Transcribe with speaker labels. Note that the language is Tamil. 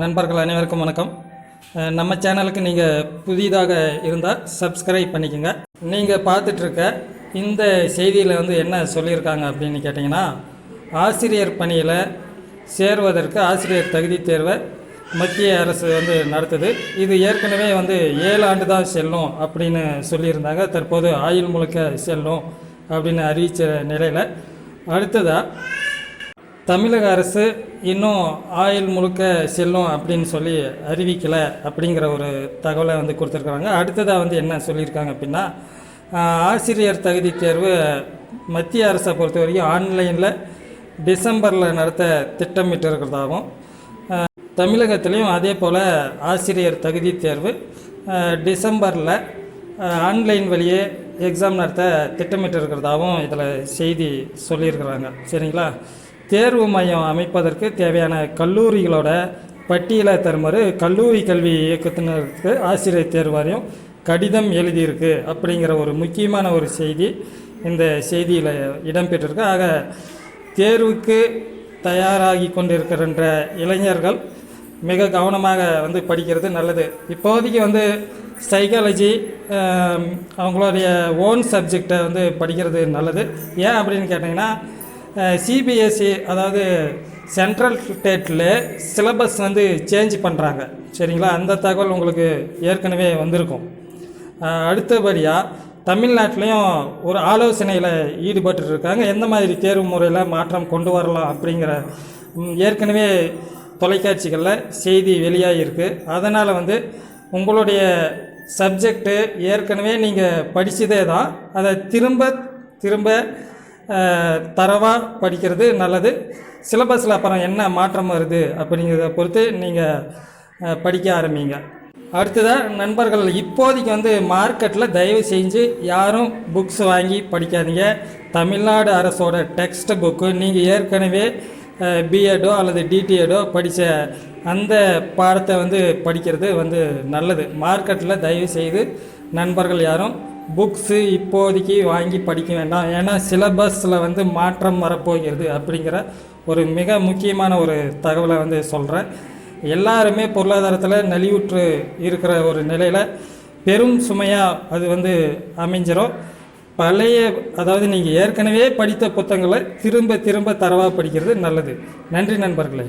Speaker 1: நண்பர்கள் அனைவருக்கும் வணக்கம். நம்ம சேனலுக்கு நீங்கள் புதிதாக இருந்தால் சப்ஸ்கிரைப் பண்ணிக்கோங்க. நீங்கள் பார்த்துட்ருக்க இந்த செய்தியில் வந்து என்ன சொல்லியிருக்காங்க அப்படின்னு கேட்டிங்கன்னா ஆசிரியர் பணியில் சேர்வதற்கு ஆசிரியர் தகுதி தேர்வை மத்திய அரசு வந்து நடத்துது. இது ஏற்கனவே வந்து ஏழு ஆண்டு தான் செல்லும் அப்படின்னு சொல்லியிருந்தாங்க. தற்போது ஆயுள் முழுக்க செல்லும் அப்படின்னு அறிவித்த நிலையில். அடுத்ததாக தமிழக அரசு இன்னும் ஆயுள் முழுக்க செல்லும் அப்படின்னு சொல்லி அறிவிக்கலை அப்படிங்கிற ஒரு தகவலை வந்து கொடுத்துருக்குறாங்க. அடுத்ததாக வந்து என்ன சொல்லியிருக்காங்க அப்படின்னா ஆசிரியர் தகுதி தேர்வு மத்திய அரசை பொறுத்த வரைக்கும் ஆன்லைனில் டிசம்பரில் நடத்த திட்டமிட்டு இருக்கிறதாகவும் தமிழகத்திலையும் அதே போல் ஆசிரியர் தகுதி தேர்வு டிசம்பரில் ஆன்லைன் வழியே எக்ஸாம் நடத்த திட்டமிட்டு இருக்கிறதாகவும் இதில் செய்தி சொல்லியிருக்கிறாங்க. சரிங்களா? தேர்வு மையம் அமைப்பதற்கு தேவையான கல்லூரிகளோட பட்டியலை தருமாறு கல்லூரி கல்வி இயக்கத்தினருக்கு ஆசிரியர் தேர்வு வாரியம் கடிதம் எழுதியிருக்கு அப்படிங்கிற ஒரு முக்கியமான ஒரு செய்தி இந்த செய்தியில் இடம்பெற்றிருக்கு. ஆக தேர்வுக்கு தயாராகி கொண்டிருக்கின்ற இளைஞர்கள் மிக கவனமாக வந்து படிக்கிறது நல்லது. இப்போதைக்கு வந்து சைக்காலஜி அவங்களுடைய ஓன் சப்ஜெக்டை வந்து படிக்கிறது நல்லது. ஏன் அப்படின்னு கேட்டிங்கன்னா சிபிஎஸ்சி அதாவது சென்ட்ரல் ஸ்டேட்டில் சிலபஸ் வந்து சேஞ்ச் பண்ணுறாங்க சரிங்களா? அந்த தகவல் உங்களுக்கு ஏற்கனவே வந்திருக்கும். அடுத்தபடியாக தமிழ்நாட்டிலையும் ஒரு ஆலோசனையில் ஈடுபட்டு இருக்காங்க எந்த மாதிரி தேர்வு முறையில் மாற்றம் கொண்டு வரலாம் அப்படிங்கிற ஏற்கனவே தொலைக்காட்சிகளில் செய்தி வெளியாகிருக்கு அதனால் வந்து உங்களுடைய சப்ஜெக்டு ஏற்கனவே நீங்கள் படித்ததே தான். அதை திரும்ப திரும்ப தரவாக படிக்கிறது நல்லது. சிலபஸில் அப்புறம் என்ன மாற்றம் வருது அப்படிங்கிறத பொறுத்து நீங்கள் படிக்க ஆரம்பிங்க. அடுத்ததாக நண்பர்கள் இப்போதைக்கு வந்து மார்க்கெட்டில் தயவு செஞ்சு யாரும் புக்ஸ் வாங்கி படிக்காதீங்க. தமிழ்நாடு அரசோட டெக்ஸ்ட் புக்கு நீங்கள் ஏற்கனவே பிஎட்டோ அல்லது டிடிஎடோ படித்த அந்த பாடத்தை வந்து படிக்கிறது வந்து நல்லது. மார்க்கெட்டில் தயவு செய்து நண்பர்கள் யாரும் புக்ஸு இப்போதைக்கு வாங்கி படிக்க வேண்டாம். ஏன்னா சிலபஸில் வந்து மாற்றம் வரப்போகிறது அப்படிங்கிற ஒரு மிக முக்கியமான ஒரு தகவலை வந்து சொல்கிறேன் எல்லாருமே பொருளாதாரத்தில் நலிவுற்று இருக்கிற ஒரு நிலையில் பெரும் சுமையாக அது வந்து அமைஞ்சிடும் பழைய அதாவது நீங்கள் ஏற்கனவே படித்த புத்தகங்களை திரும்ப திரும்ப தரவாக படிக்கிறது நல்லது. நன்றி நண்பர்களே.